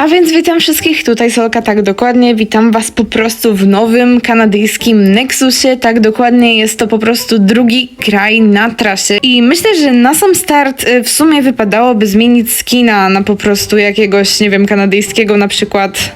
A więc witam wszystkich, tutaj Solka, tak dokładnie, witam was po prostu w nowym kanadyjskim Nexusie, tak dokładnie jest to po prostu drugi kraj na trasie. I myślę, że na sam start y, w sumie wypadałoby zmienić skina na po prostu jakiegoś, nie wiem, kanadyjskiego na przykład.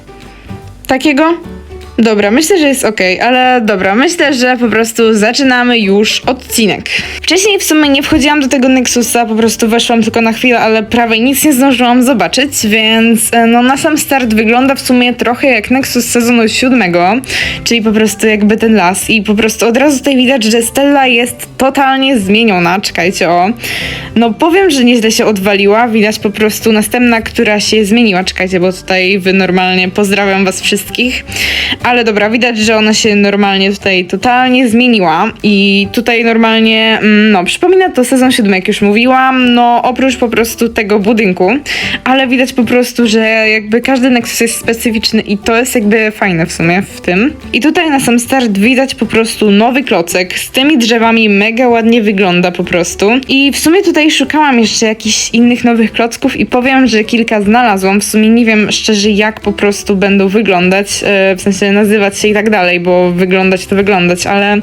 Takiego. Dobra, myślę, że jest ok, ale dobra, myślę, że po prostu zaczynamy już odcinek. Wcześniej w sumie nie wchodziłam do tego Nexusa, po prostu weszłam tylko na chwilę, ale prawie nic nie zdążyłam zobaczyć, więc e, no na sam start wygląda w sumie trochę jak Nexus sezonu siódmego, czyli po prostu jakby ten las i po prostu od razu tutaj widać, że Stella jest totalnie zmieniona, czekajcie o. No powiem, że nieźle się odwaliła, widać po prostu następna, która się zmieniła, czekajcie, bo tutaj wy normalnie pozdrawiam was wszystkich. Ale dobra, widać, że ona się normalnie tutaj totalnie zmieniła i tutaj normalnie, mm, no, przypomina to sezon siódmy, jak już mówiłam, no, oprócz po prostu tego budynku, ale widać po prostu, że jakby każdy Nexus jest specyficzny i to jest jakby fajne w sumie w tym. I tutaj na sam start widać po prostu nowy klocek z tymi drzewami, mega ładnie wygląda po prostu. I w sumie tutaj szukałam jeszcze jakichś innych nowych klocków i powiem, że kilka znalazłam. W sumie nie wiem szczerze, jak po prostu będą wyglądać, e, w sensie nazywać się i tak dalej, bo wyglądać to wyglądać, ale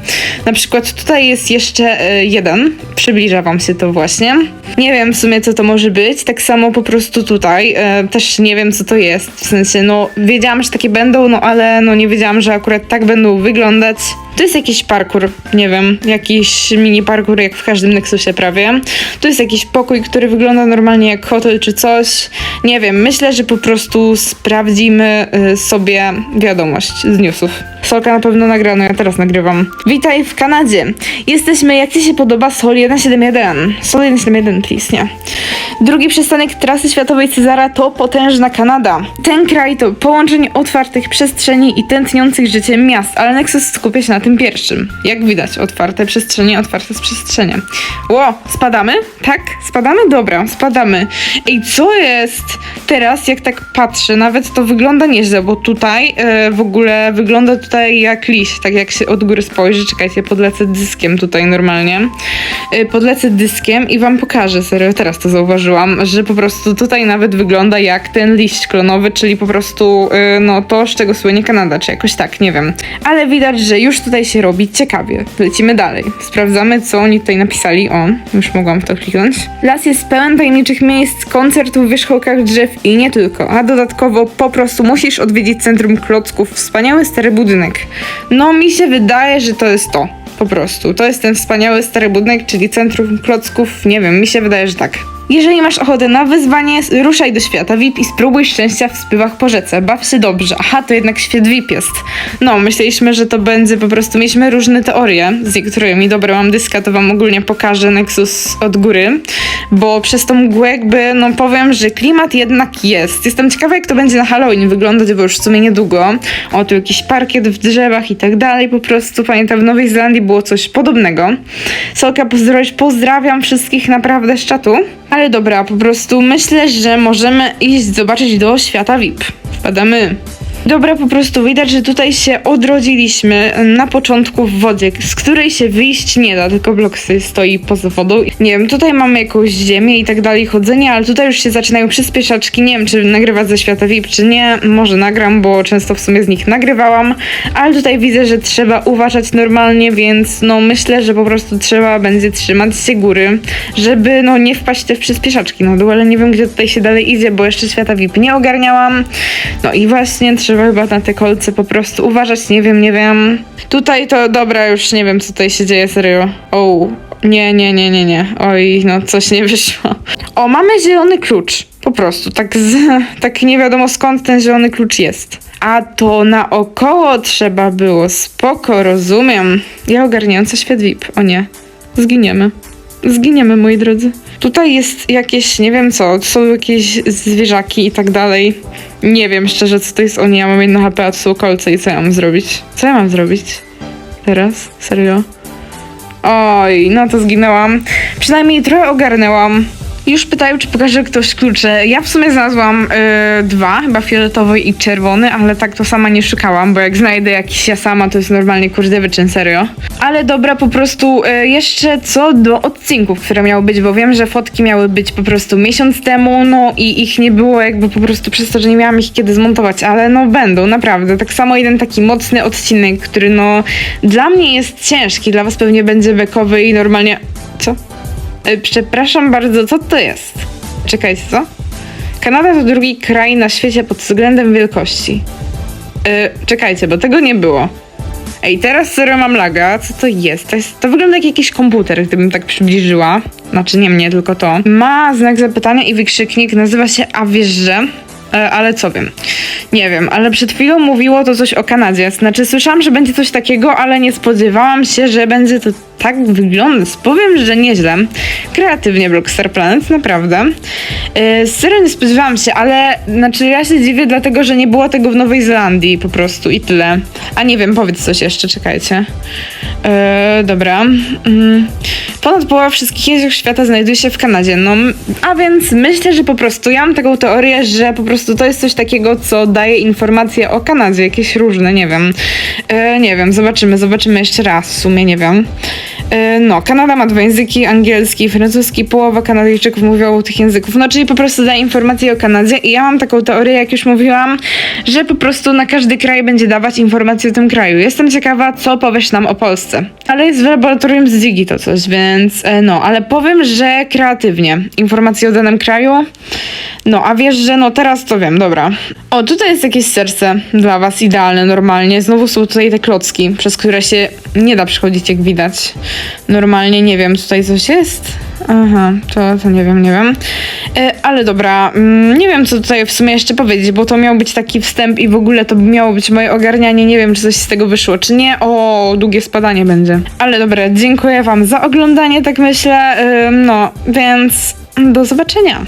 na przykład tutaj jest jeszcze e, jeden, przybliża wam się to właśnie. Nie wiem w sumie co to może być, tak samo po prostu tutaj, e, też nie wiem co to jest, w sensie no wiedziałam, że takie będą, no ale no nie wiedziałam, że akurat tak będą wyglądać. To jest jakiś parkour, nie wiem, jakiś mini parkour jak w każdym Nexusie prawie. Tu jest jakiś pokój, który wygląda normalnie jak hotel czy coś. Nie wiem, myślę, że po prostu sprawdzimy y, sobie wiadomość z newsów. Solka na pewno nagra, no ja teraz nagrywam. Witaj w Kanadzie. Jesteśmy, jak ci się podoba, Sol 171. Sol 171, please, nie. Drugi przystanek trasy światowej Cezara to potężna Kanada. Ten kraj to połączenie otwartych przestrzeni i tętniących życiem miast, ale Nexus skupia się na tym pierwszym. Jak widać, otwarte przestrzenie, otwarte przestrzenie. Ło, spadamy? Tak? Spadamy? Dobra, spadamy. Ej, co jest teraz, jak tak patrzę, nawet to wygląda nieźle, bo tutaj e, w ogóle wygląda tutaj jak liść, tak jak się od góry spojrzy, czekajcie, podlecę dyskiem tutaj normalnie. E, podlecę dyskiem i wam pokażę, serio, teraz to zauważyłam, że po prostu tutaj nawet wygląda jak ten liść klonowy, czyli po prostu e, no to, z czego słynie Kanada, czy jakoś tak, nie wiem. Ale widać, że już tutaj się robi ciekawie. Lecimy dalej. Sprawdzamy, co oni tutaj napisali. O, już mogłam to kliknąć. Las jest pełen tajemniczych miejsc, koncertów w wierzchołkach drzew i nie tylko. A dodatkowo po prostu musisz odwiedzić Centrum Klocków. Wspaniały stary budynek. No, mi się wydaje, że to jest to. Po prostu. To jest ten wspaniały stary budynek, czyli Centrum Klocków. Nie wiem, mi się wydaje, że tak. Jeżeli masz ochotę na wyzwanie, ruszaj do świata VIP i spróbuj szczęścia w spływach po rzece. Baw się dobrze. Aha, to jednak świat VIP jest. No, myśleliśmy, że to będzie po prostu, mieliśmy różne teorie z niektórymi. Dobra, mam dyska, to wam ogólnie pokażę Nexus od góry, bo przez tą mgłę jakby, no powiem, że klimat jednak jest. Jestem ciekawa, jak to będzie na Halloween wyglądać, bo już w sumie niedługo. O, tu jakiś parkiet w drzewach i tak dalej. Po prostu pamiętam, w Nowej Zelandii było coś podobnego. Solka, pozdrowić, pozdrawiam wszystkich naprawdę z czatu. Ale dobra, po prostu myślę, że możemy iść zobaczyć do świata VIP. Wpadamy. Dobra, po prostu widać, że tutaj się odrodziliśmy na początku w wodzie, z której się wyjść nie da, tylko blok stoi poza wodą. Nie wiem, tutaj mamy jakąś ziemię i tak dalej, chodzenie, ale tutaj już się zaczynają przyspieszaczki. Nie wiem, czy nagrywać ze świata VIP, czy nie. Może nagram, bo często w sumie z nich nagrywałam, ale tutaj widzę, że trzeba uważać normalnie, więc no myślę, że po prostu trzeba będzie trzymać się góry, żeby no nie wpaść te w przyspieszaczki na dół, ale nie wiem, gdzie tutaj się dalej idzie, bo jeszcze świata VIP nie ogarniałam. No i właśnie trzeba chyba na te kolce po prostu uważać, nie wiem, nie wiem. Tutaj to dobra, już nie wiem, co tutaj się dzieje, serio. O, nie, nie, nie, nie, nie. Oj, no coś nie wyszło. O, mamy zielony klucz. Po prostu, tak z, tak nie wiadomo skąd ten zielony klucz jest. A to naokoło trzeba było. Spoko, rozumiem. Ja ogarniająca świat VIP. O nie. Zginiemy. Zginiemy, moi drodzy. Tutaj jest jakieś, nie wiem co, są jakieś zwierzaki i tak dalej. Nie wiem szczerze, co to jest. O nie, ja mam jedno HP, a są kolce i co ja mam zrobić? Co ja mam zrobić? Teraz? Serio? Oj, no to zginęłam. Przynajmniej trochę ogarnęłam. Już pytają, czy pokaże ktoś klucze. Ja w sumie znalazłam e, dwa, chyba fioletowy i czerwony, ale tak to sama nie szukałam, bo jak znajdę jakiś ja sama, to jest normalnie kurde wyczyn, serio. Ale dobra, po prostu e, jeszcze co do odcinków, które miały być, bo wiem, że fotki miały być po prostu miesiąc temu, no i ich nie było jakby po prostu przez to, że nie miałam ich kiedy zmontować, ale no będą, naprawdę. Tak samo jeden taki mocny odcinek, który no dla mnie jest ciężki, dla was pewnie będzie bekowy i normalnie... Co? E, Przepraszam bardzo, co to jest? Czekajcie, co? Kanada to drugi kraj na świecie pod względem wielkości. E, czekajcie, bo tego nie było. Ej, teraz serio mam laga. Co to jest? To, jest? to wygląda jak jakiś komputer, gdybym tak przybliżyła. Znaczy nie mnie, tylko to. Ma znak zapytania i wykrzyknik, nazywa się A wiesz, że? E, ale co wiem. Nie wiem, ale przed chwilą mówiło to coś o Kanadzie. Znaczy, słyszałam, że będzie coś takiego, ale nie spodziewałam się, że będzie to tak wyglądać. Powiem, że nieźle. Kreatywnie Blockstar Planet, naprawdę. Yy, serio nie spodziewałam się, ale znaczy ja się dziwię, dlatego że nie było tego w Nowej Zelandii po prostu i tyle. A nie wiem, powiedz coś jeszcze, czekajcie. Yy, dobra. Mm. Ponad połowa wszystkich jezior świata znajduje się w Kanadzie. No, a więc myślę, że po prostu ja mam taką teorię, że po prostu to jest coś takiego, co daje informacje o Kanadzie, jakieś różne, nie wiem. E, nie wiem, zobaczymy, zobaczymy jeszcze raz, w sumie nie wiem. E, no, Kanada ma dwa języki, angielski i francuski. Połowa Kanadyjczyków mówią tych języków. No, czyli po prostu daje informacje o Kanadzie i ja mam taką teorię, jak już mówiłam, że po prostu na każdy kraj będzie dawać informacje o tym kraju. Jestem ciekawa, co powiesz nam o Polsce. Ale jest w laboratorium z Digi to coś, więc e, no, ale powiem, że kreatywnie. Informacje o danym kraju. No, a wiesz, że no teraz to wiem, dobra. O, tutaj jest jakieś serce dla was idealne, normalnie. Znowu są tutaj te klocki, przez które się nie da przechodzić, jak widać. Normalnie, nie wiem, tutaj coś jest? Aha, to, to nie wiem, nie wiem. E, ale dobra, mm, nie wiem, co tutaj w sumie jeszcze powiedzieć, bo to miał być taki wstęp i w ogóle to miało być moje ogarnianie. Nie wiem, czy coś z tego wyszło, czy nie. O, długie spadanie będzie. Ale dobra, dziękuję wam za oglądanie, tak myślę. No, więc do zobaczenia.